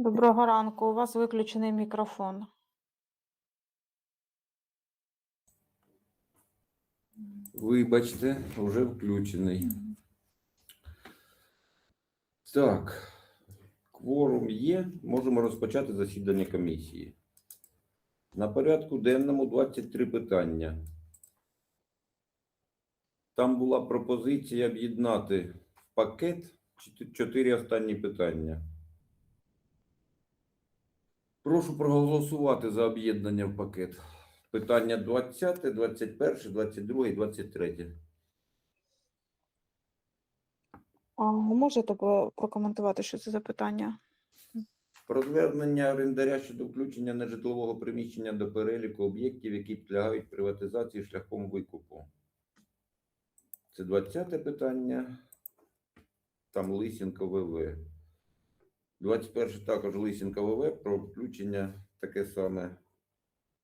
Доброго ранку. У вас виключений мікрофон. Вибачте, вже включений. Так, кворум є. Можемо розпочати засідання комісії. На порядку денному 23 питання. Там була пропозиція об'єднати в пакет чот- чотири останні питання. Прошу проголосувати за об'єднання в пакет. Питання 20, 21, 22 23. А можете прокоментувати, що це за питання? Про звернення орендаря щодо включення нежитлового приміщення до переліку об'єктів, які підлягають приватизації шляхом викупу. Це 20 питання. Там Лисенко ВВ. 21 також Лисенко ВВ про включення таке саме.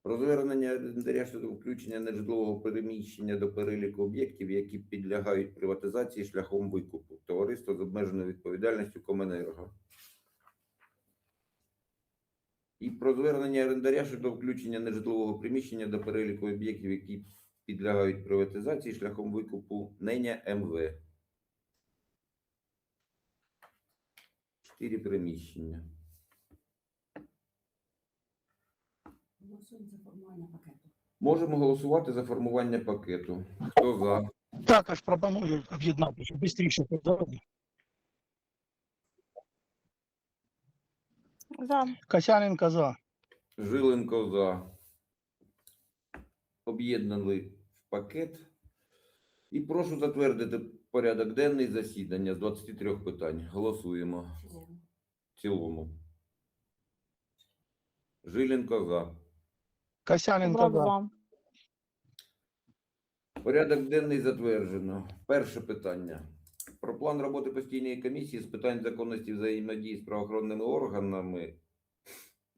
Про звернення орендаря щодо включення нежитлового переміщення до переліку об'єктів, які підлягають приватизації шляхом викупу. Товариство з обмеженою відповідальністю Коменерго. І про звернення орендаря щодо включення нежитлового приміщення до переліку об'єктів, які підлягають приватизації шляхом викупу Неня МВ. Чотири приміщення. Голосуємо за формування пакету. Можемо голосувати за формування пакету. Хто за? Також пропоную об'єднати, щоб швидше подали. За. Касяненко за. Жиленко за. Об'єднали в пакет. І прошу затвердити порядок денний засідання з 23 питань. Голосуємо Цілому. Жиленко за. Касяненко за. за. Порядок денний затверджено. Перше питання. Про план роботи постійної комісії з питань законності взаємодії з правоохоронними органами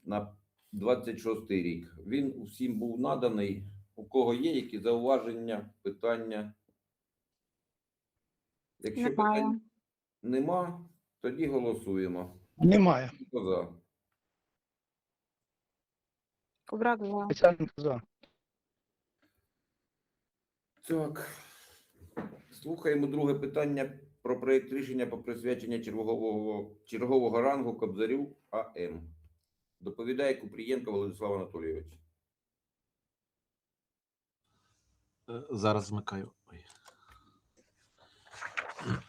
на 26 рік. Він усім був наданий. У кого є які зауваження, питання? Якщо Немає. питань нема, тоді голосуємо. Немає. Хто за? Кубрак за. Так. Слухаємо друге питання про проєкт рішення про присвячення чергового, чергового рангу Кобзарю АМ. Доповідає Купрієнко Владислав Анатолійович. Е, Зараз змикаю. Ой.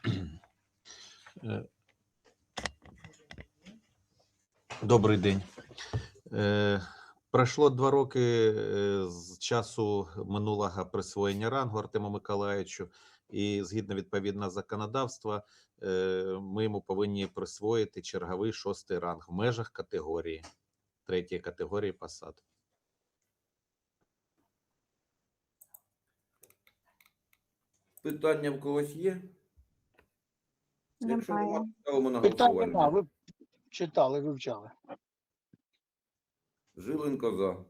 Е, Добрий день. Е, Пройшло два роки е, з часу минулого присвоєння рангу Артему Миколаївичу, і згідно відповідного законодавства, е, ми йому повинні присвоїти черговий шостий ранг в межах категорії, третьої категорії посад. Питання в когось є? Якщо Немає. нема, ставимо на голосування. Читали, вивчали. Жиленко за.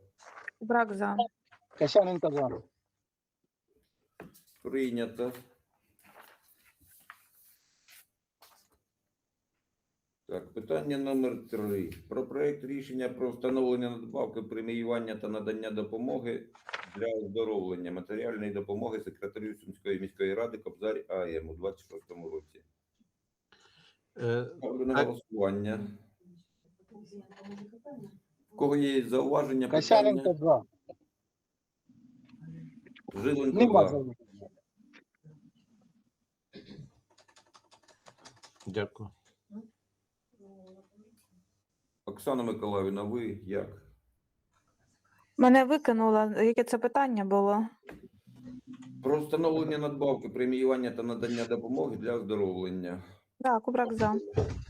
Кубрак за. Касяненко за. Прийнято. Так, питання номер три. Про проект рішення про встановлення надбавки преміювання та надання допомоги для оздоровлення матеріальної допомоги секретарю Сумської міської ради Кобзар АМ у 26-му році. Е, Ставлю на голосування. У кого є зауваження? Касяненко Питання? за. Жиленко Нема за. за. Дякую. Оксана Миколаївна, ви як? Мене викинуло. Яке це питання було? Про встановлення надбавки преміювання та надання допомоги для оздоровлення. Да, Кубрак за.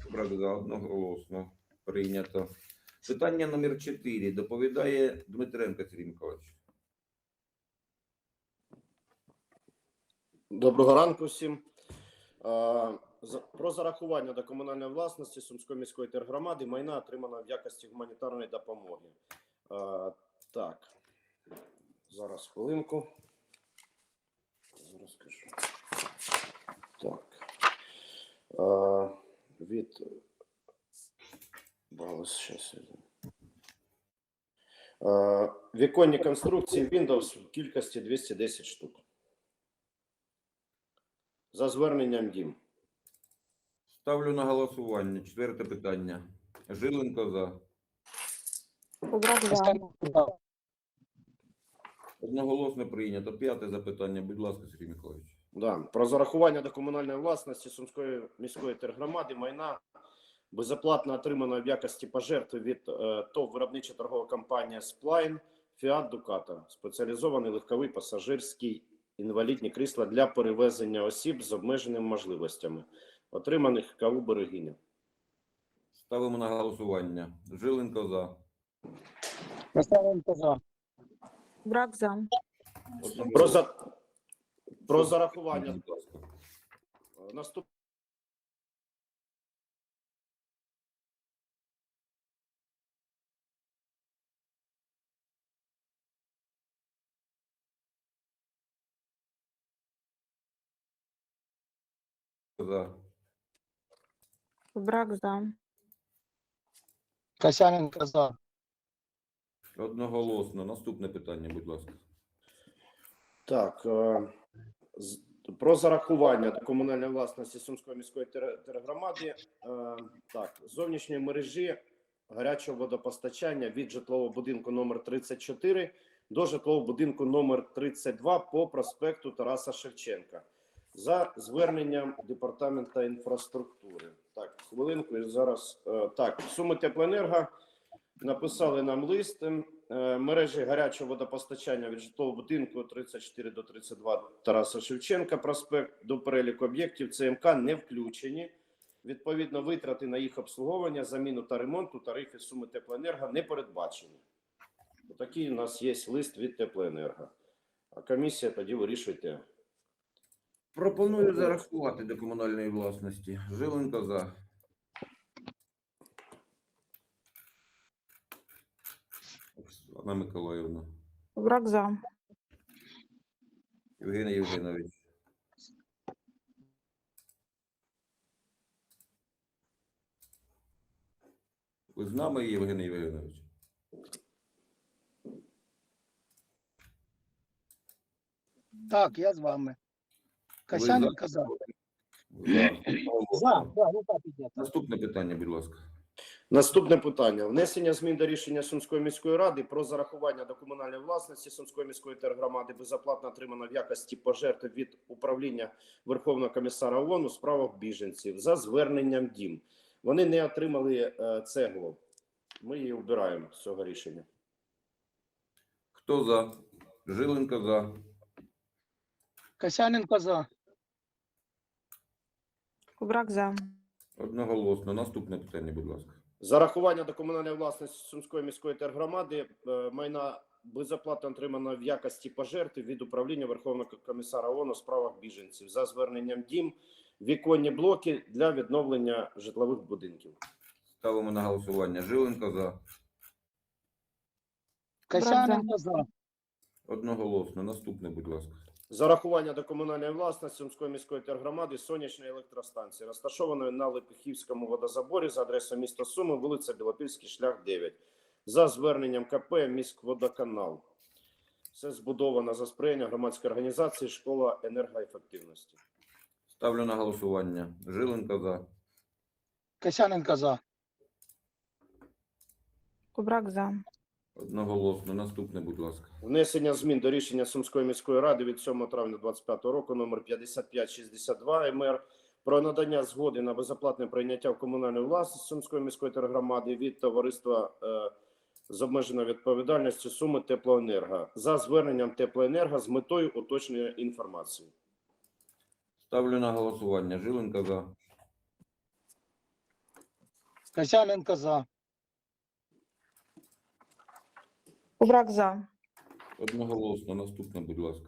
Брак за одноголосно прийнято. Питання номер 4. Доповідає Дмитренко Сергій Миколаївич. Доброго ранку всім. Про зарахування до комунальної власності Сумської міської тергромади майна отримано в якості гуманітарної допомоги. Так, зараз хвилинку. Зараз скажу. Так. Від Віконні конструкції Windows в кількості 210 штук. За зверненням дім. Ставлю на голосування. Четверте питання. Жиленко за. Одноголосно прийнято. П'яте запитання. Будь ласка, Сергій Миколаївич. Да. Про зарахування до комунальної власності Сумської міської тергромади майна безоплатно отримано в якості пожертви від е, ТОВ виробнича торгова компанія Сплайн Фіат Дуката, спеціалізований легковий пасажирський інвалідні крісла для перевезення осіб з обмеженими можливостями, отриманих КУ Берегиня. Ставимо на голосування. Жиленко за. Костяненко за. Кубрак за. Про, за... про зарахування Будь ласка. наступ За. Кубрак за. Костяненко за. Одноголосно. Наступне питання, будь ласка. Так, е, про зарахування до комунальної власності Сумської міської тер- тергромади. Е, Так, зовнішньої мережі гарячого водопостачання від житлового будинку номер 34 до житлового будинку номер 32 по проспекту Тараса Шевченка за зверненням департамента інфраструктури. Так, хвилинку і зараз е, так. Суми теплоенерго написали нам лист. е, Мережі гарячого водопостачання від житлового будинку 34 до 32 Тараса Шевченка. Проспект до переліку об'єктів ЦМК не включені. Відповідно, витрати на їх обслуговування, заміну та ремонт у тарифі суми теплоенерго не передбачені. Такий у нас є лист від теплоенерго. А комісія тоді вирішуйте. Пропоную зарахувати до комунальної власності. Жиленко за. Оксана Миколаївна. Кубрак за. Євгеній Євгенович. Ви з нами, Євгеній Євгенович? Так, я з вами. За. За, да, рука піднята. Наступне питання, будь ласка. Наступне питання: внесення змін до рішення Сумської міської ради про зарахування до комунальної власності Сумської міської тергромади безоплатно отримано в якості пожертви від управління Верховного комісара ООН у справах біженців за зверненням дім. Вони не отримали е, цеглу. Ми її вбираємо з цього рішення. Хто за? Жиленко за. Костяненко за. Кубрак за. Одноголосно. Наступне питання, будь ласка. Зарахування до комунальної власності Сумської міської тергромади е, майна безоплатно отримано в якості пожертви від управління Верховного комісара ООН у справах біженців за зверненням дім віконні блоки для відновлення житлових будинків. Ставимо на голосування. Жиленко за. Костяненко за. Одноголосно. Наступне, будь ласка. Зарахування до комунальної власності Сумської міської тергромади сонячної електростанції, розташованої на Лепехівському водозаборі за адресою міста Суми, вулиця Білопільський, шлях 9, за зверненням КП «Міськводоканал». Все збудовано за сприяння громадської організації Школа енергоефективності. Ставлю на голосування. Жиленко за. Костяненко за. Кубрак за. Одноголосно. Наступне, будь ласка. Внесення змін до рішення Сумської міської ради від 7 травня 2025 року номер 5562 МР про надання згоди на безоплатне прийняття в комунальну власність Сумської міської тергромади від товариства е, з обмеженою відповідальністю суми теплоенерго за зверненням теплоенерго з метою уточнення інформації. Ставлю на голосування. Жиленко за. Костяненко за. Кубрак за. Одноголосно. Наступне, будь ласка.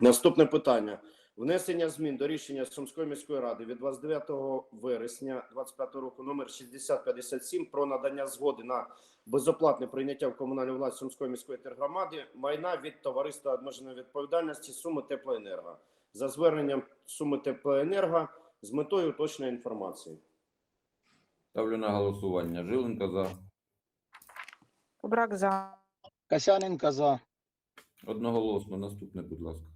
Наступне питання. Внесення змін до рішення Сумської міської ради від 29 вересня 2025 року номер 6057 про надання згоди на безоплатне прийняття в комунальну власність Сумської міської тергромади майна від товариства обмеженої відповідальності суми теплоенерго за зверненням суми теплоенерго з метою уточнення інформації. Ставлю на голосування. Жиленко за. Кубрак за. Касяненко за. Одноголосно. Наступне, будь ласка.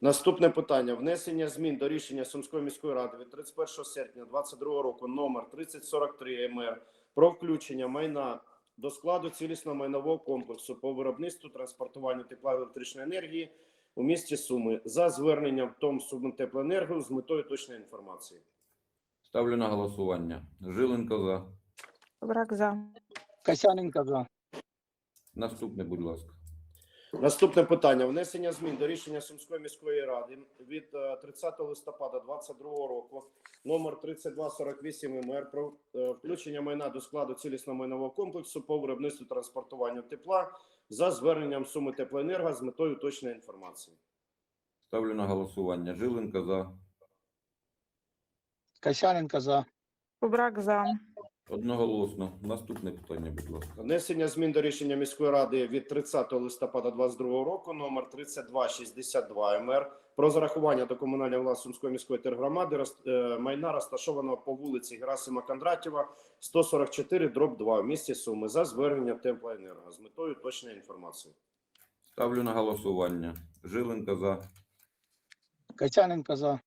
Наступне питання: внесення змін до рішення Сумської міської ради від 31 серпня 2022 року номер 3043 МР про включення майна до складу цілісного майнового комплексу по виробництву транспортуванню тепла електричної енергії у місті Суми за зверненням ТОМ Сумтеплоенерго з метою точної інформації. Ставлю на голосування. Жиленко за. Кубрак за. Касяненко за. Наступне, будь ласка. Наступне питання: внесення змін до рішення Сумської міської ради від е, 30 листопада 2022 року номер 3248 МР про е, включення майна до складу цілісного майнового комплексу по виробництву транспортуванню тепла за зверненням суми теплоенерго з метою точної інформації. Ставлю на голосування. Жиленко за. Касяненко за. Кубрак за. Одноголосно. Наступне питання, будь ласка. Внесення змін до рішення міської ради від 30 листопада 2022 року номер 3262 МР про зарахування до комунальної власності Сумської міської тергромади е, майна розташованого по вулиці Герасима Кондратєва 144 дроб 2 в місті Суми за зверненням теплоенерго з метою точної інформації. Ставлю на голосування. Жиленко за. Касяненко за.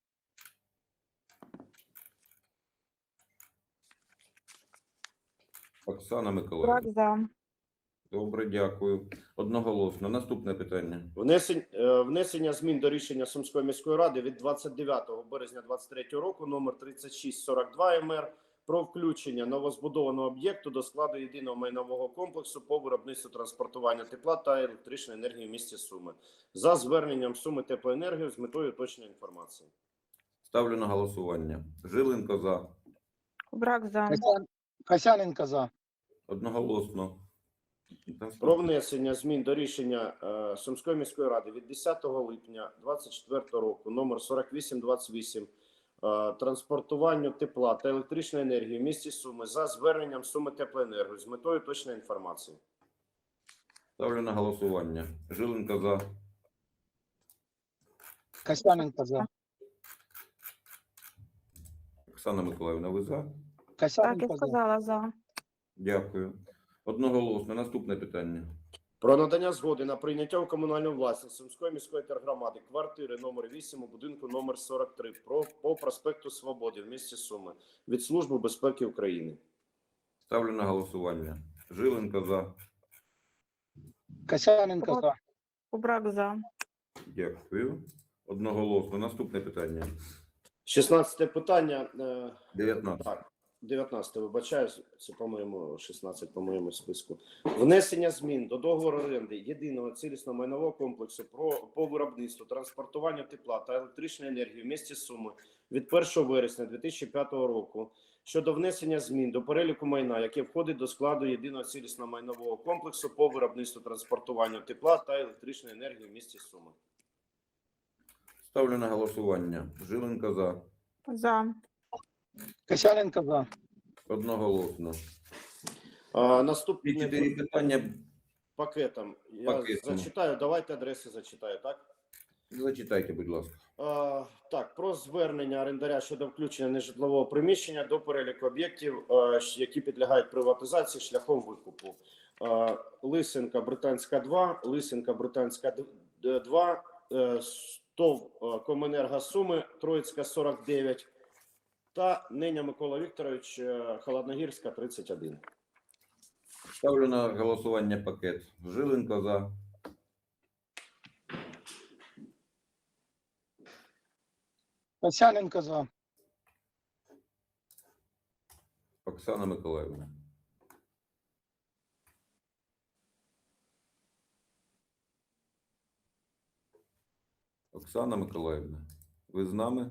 Оксана Миколаївна. за. Добре, дякую. Одноголосно. Наступне питання. Внесення, е, внесення змін до рішення Сумської міської ради від 29 березня 2023 року номер 3642 МР про включення новозбудованого об'єкту до складу єдиного майнового комплексу по виробництву транспортування тепла та електричної енергії в місті Суми за зверненням Суми теплоенергії з метою точної інформації. Ставлю на голосування. Жиленко за. Кубрак за. Касян- Касяненко за. Одноголосно. Про внесення змін до рішення е, Сумської міської ради від 10 липня 2024 року номер 4828 е, транспортуванню тепла та електричної енергії в місті Суми за зверненням Суми теплоенерго з метою точної інформації. Ставлю на голосування. Жиленко за. Касяненко за. Оксана Миколаївна, ви за? Так, я за. сказала за. Дякую. Одноголосно. Наступне питання. Про надання згоди на прийняття у комунальну власність Сумської міської тергромади квартири номер 8 у будинку номер 43 про, по проспекту Свободи в місті Суми від Служби безпеки України. Ставлю на голосування. Жиленко за. Касяненко за. Кубрак за. Дякую. Одноголосно. Наступне питання. 16 питання. е, 19. Так, 19, вибачаюсь, це, по-моєму, 16 по моєму списку. Внесення змін до договору оренди єдиного цілісного майнового комплексу про по виробництву, транспортуванню тепла та електричної енергії в місті Суми від 1 вересня 2005 року щодо внесення змін до переліку майна, яке входить до складу єдиного цілісного майнового комплексу по виробництву, транспортуванню тепла та електричної енергії в місті Суми. Ставлю на голосування. Жиленко за. За. Касяненко за. Одноголосно. А, Ці наступне чотири питання пакетом. Я Пакетом. зачитаю. Давайте адреси зачитаю, так? зачитайте, будь ласка. Е, Так, про звернення орендаря щодо включення нежитлового приміщення до переліку об'єктів, е, щ- які підлягають приватизації шляхом викупу. Е, Лисенка Британська 2, Лисенка Британська д- д- 2, е, СТОВ е, Коменерго Суми, Троїцька 49 та Неня Микола Вікторович е, Холодногірська 31. Ставлю на голосування пакет. Жиленко за. Касяненко за. Оксана Миколаївна. Оксана Миколаївна, ви з нами?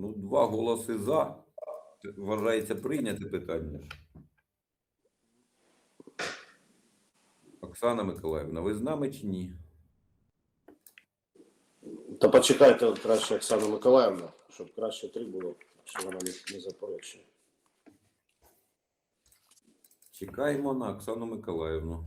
Ну, два голоси за. Вважається прийняте питання. Оксана Миколаївна, ви з нами чи ні? Та почекайте краще Оксану Миколаївну, щоб краще три було, що вона не, не заперечує. Чекаємо на Оксану Миколаївну.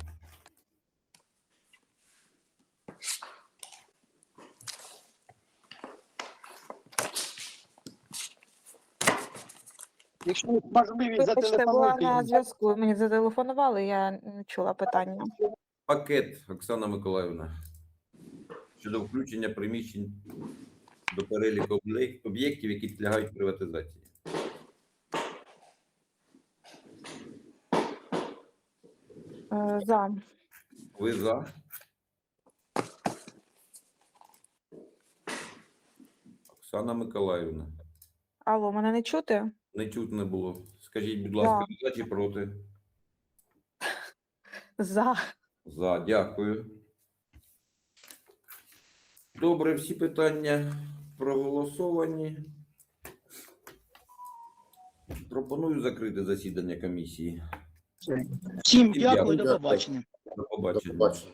Якщо можливість Вибачте, була на зв'язку. Мені зателефонували, я не чула питання. Пакет, Оксана Миколаївна. Щодо включення приміщень до переліку об'єктів, які підлягають приватизації. Е, За. Ви за? Оксана Миколаївна. Алло, мене не чути? Не чутно було. Скажіть, будь ласка, за чи проти? За. За, дякую. Добре, всі питання проголосовані. Пропоную закрити засідання комісії. Всім дякую, Дякую. до побачення. До побачення.